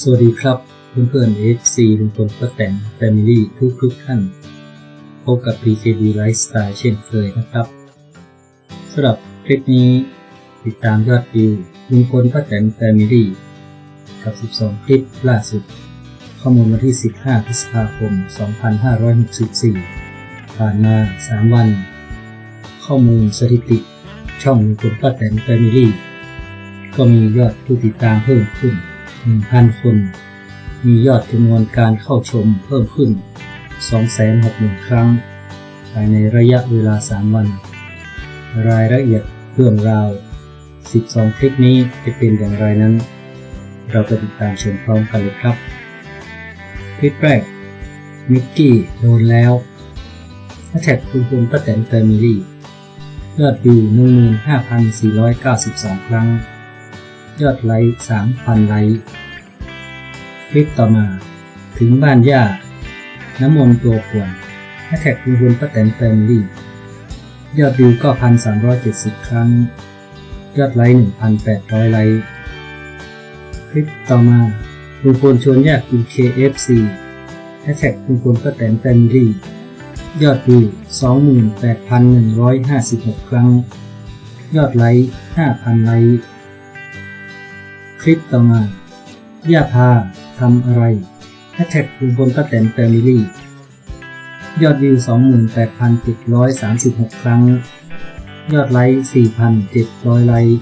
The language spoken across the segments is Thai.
สวัสดีครับเพื่อนเพื่อนๆ FC ลุงพลป้าแตน Family ทุกทุกๆท่าน พบกับ PKB Lifestyle เช่นเคยนะครับสำหรับคลิปนี้ติดตามยอดวิวลุงพลป้าแตน Family กับ 12 คลิปล่าสุด ข้อมูลวันที่ 15 พฤษภาคม 2564 ผ่านมา 3 วัน ข้อมูลสถิติ ช่องลุงพลป้าแตน Family ก็มียอดผู้ติดตามเพิ่มขึ้น 1,000 คน มียอดจำนวนการเข้าชมเพิ่มขึ้น 260,000 ครั้ง ภายในระยะเวลา 3 วัน รายละเอียดเรื่องราว 12 คลิปนี้จะเป็นอย่างไรนั้น เราไปติดตามชมพร้อมกันเลยครับ คลิปแรก มิกกี้โดนแล้วแฮชแท็กคุณคุณป้าแตนแฟมิลี่ยอดวิว15,492 ครั้ง ยอดไลค์3,000 ไลค์ คลิปต่อมา ถึงบ้านย่า น้ำมนต์ตัวควรแฮชแท็กคุณคุณป้าแตนแฟมิลี่ยอดวิว9,370ครั้ง ยอดไลค์1,800ไลค์ คลิปต่อมาลุงพลชวนญาติกิน KFC แฮชแท็กลุงพลป้าแตนแฟมิลี่ยอดวิว28,156 ครั้ง ยอดไลค์ 5,000 ไลค์ คลิปต่อมา ย่าพา ทำอะไรแฮชแท็กลุงพลป้าแตนแฟมิลี่ยอดวิว 28,736 ครั้ง ยอดไลค์ 4,700 ไลค์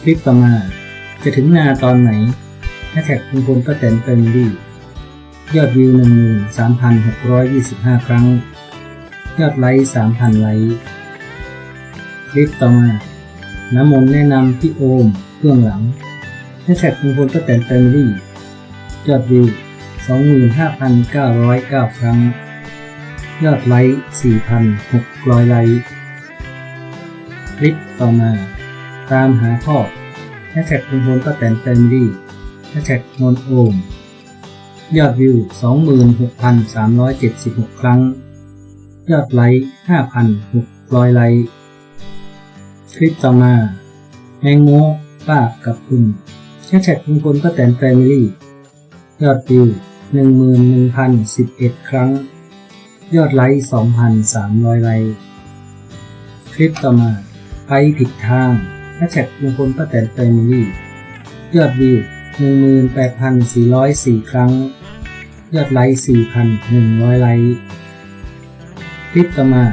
คลิปต่อมา จะถึงนาตอนไหนแฮชแท็กลุงพลป้าแตนแฟมิลี่ยอดวิว 13,625 ครั้ง ยอดไลค์ 3,000 ไลค์คลิปต่อมา น้ำมนต์แนะนำพี่โอมเบื้องหลังแฮชแท็กลุงพลป้าแตนแฟมิลี่ ยอดวิว 25,909 ครั้ง ยอดไลค์ 4,600 ไลค์ คลิปต่อมา ตามหาพ่อแฮชแท็กลุงพลป้าแตนแฟมิลี่แฮชแท็กมนโอม ยอดวิว 26,376 ครั้ง ยอดไลค์ 5,600 ไลค์ คลิปต่อมาแมงโมป้ากับคุณแฮชแท็กลุงพลป้าแตนแฟมิลี่ ยอดวิว 11,011 ครั้ง ยอดไลค์ 2,300 ไลค์ คลิปต่อมาไปผิดทางแฮชแท็กลุงพลป้าแตนแฟมิลี่ยอดวิว 18,404 ครั้ง ยอดไลค์ 4,100 ไลค์ คลิปต่อมา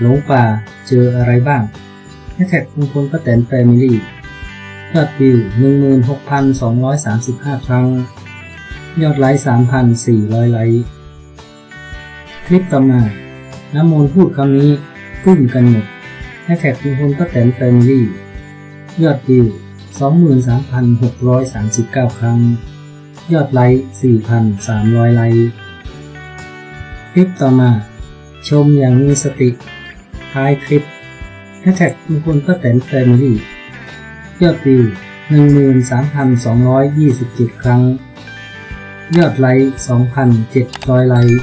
หลงป่าเจออะไรบ้างแฮชแท็กลุงพลป้าแตนแฟมิลี่ยอดวิว 16,235 ครั้ง ยอดไลค์ 3,400 ไลค์ คลิปต่อมา น้ำมนต์พูดคำนี้กุ้มกันหมดแฮชแท็กลุงพลป้าแตนแฟมิลี่ ยอดวิว 23,639 ครั้ง ยอดไลค์ 4,300 ไลค์ คลิปต่อมา ชมอย่างมีสติ ท้ายคลิปแฮชแท็กลุงพลป้าแตนแฟมิลี่ ยอดวิว 13,227 ครั้ง ยอดไลค์ 2,700 ไลค์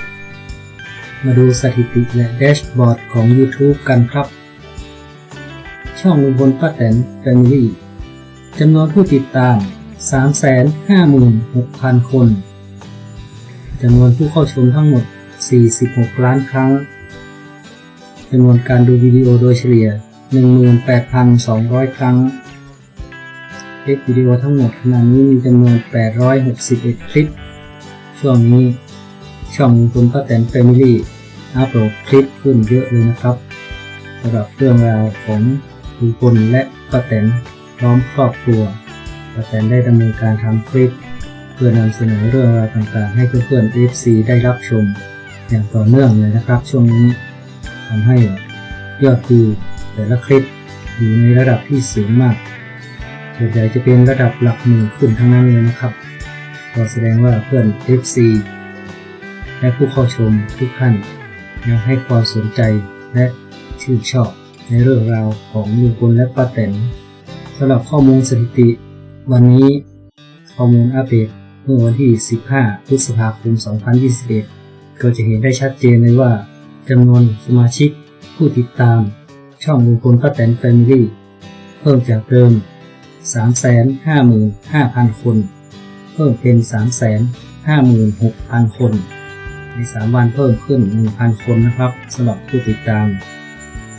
มาดูสถิติและแดชบอร์ดของ YouTube กันครับ ช่องลุงพลป้าแตนแฟมิลี่จำนวนผู้ติดตาม 356,000 คน จำนวนผู้เข้าชมทั้งหมด 46 ล้านครั้ง จำนวนการดูวิดีโอโดยเฉลี่ย 18,200 ครั้งคลิปวิดีโอทั้งหมดขณะนี้มีจำนวน 861 คลิป ช่วงนี้ช่องคุณป้าแตนแฟมิลี่อัปโหลดคลิปขึ้นเยอะเลยนะครับสำหรับเรื่องราวของลุงพลและป้าแตนพร้อมครอบครัวป้าแตนได้ดำเนินการทำคลิป เพื่อนำเสนอเรื่องราวต่างๆ ให้เพื่อนๆ FC ได้รับชม อย่างต่อเนื่องเลยนะครับ ช่วงนี้ทำให้ยอดวิวแต่ละคลิปอยู่ในระดับที่สูงมากส่วนใหญ่จะเป็นระดับหลักหมื่นขึ้นทั้งนั้นเลยนะครับ ก็แสดงว่าเพื่อน FC และผู้เข้าชมทุกท่านยังให้ความสนใจและชื่นชอบในเรื่องราวของลุงพลและป้าแตนสำหรับข้อมูลสถิติ วันนี้ข้อมูลอัปเดตเมื่อวันที่ 15 พฤษภาคม 2021 ก็จะเห็นได้ชัดเจนเลยว่าจำนวนสมาชิกผู้ติดตาม ช่องลุงพลป้าแตนแฟมิลี่เพิ่มจากเดิม 355,000 คน พิ่มเป็น 356,000 คน ใน 3 วันเพิ่มขึ้น 1,000 คนนะครับสำหรับผู้ติดตาม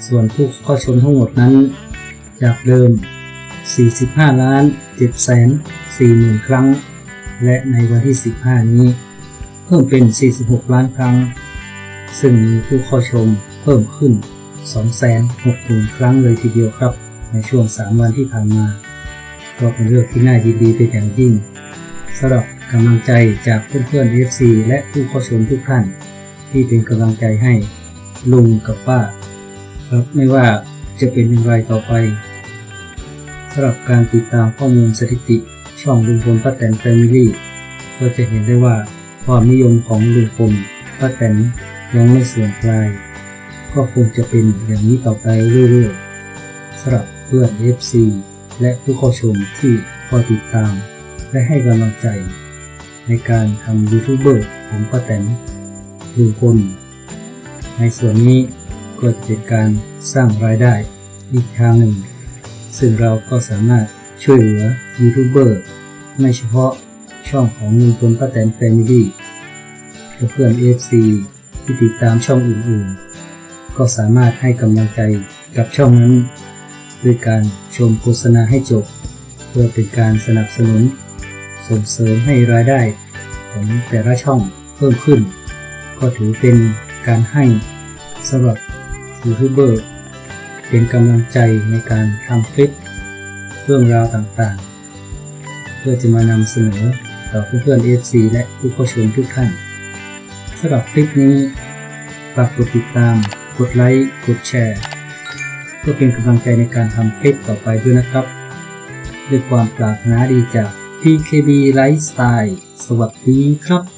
ส่วนผู้เข้าชมทั้งหมดนั้น จากเดิม 45 ล้าน7แสน4หมื่นครั้ง และในวันที่ 15 นี้ เพิ่มเป็น 46 ล้านครั้ง ซึ่งมีผู้เข้าชมเพิ่มขึ้น 260,000 ครั้งเลยทีเดียวครับ ในช่วง 3 วันที่ผ่านมา ก็เป็นเรื่องที่น่ายินดีเป็นอย่างยิ่ง สำหรับกำลังใจจากเพื่อนๆ FC และผู้เข้าชมทุกท่าน ที่เป็นกำลังใจให้ลุงกับป้า ครับไม่ว่าจะเป็นอย่างไรต่อไปสำหรับการติดตามข้อมูลสถิติช่องลุงพลป้าแตนแฟมิลี่ก็จะเห็นได้ว่าความนิยมของลุงพลป้าแตนยังไม่เสื่อมคลาย ก็คงจะเป็นอย่างนี้ต่อไปเรื่อยๆสำหรับเพื่อน FC และผู้เข้าชมที่คอยติดตาม และให้กำลังใจ ในการทำยูทูบเบอร์ของป้าแตนลุงพลในส่วนนี้ก็จะเป็นการสร้างรายได้อีกทางหนึ่ง ซึ่งเราก็สามารถช่วยเหลือยูทูบเบอร์ไม่เฉพาะช่องของลุงพลป้าแตนแฟมิลี่และเพื่อน FC ที่ติดตามช่องอื่นๆ ก็สามารถให้กำลังใจกับช่องนั้น ด้วยการชมโฆษณาให้จบ เพื่อเป็นการสนับสนุน ส่งเสริมให้รายได้ของแต่ละช่องเพิ่มขึ้น ก็ถือเป็นการให้สำหรับยูทูบเบอร์เป็นกำลังใจในการทำคลิปเรื่องราวต่างๆ เพื่อจะมานำเสนอต่อเพื่อนๆ FC และผู้เข้าชมทุกท่านสำหรับคลิปนี้ฝากกดติดตาม กดไลค์ กดแชร์ เพื่อเป็นกำลังใจในการทำคลิปต่อไปด้วยนะครับ ด้วยความปรารถนาดีจาก PKB Lifestyle สวัสดีครับ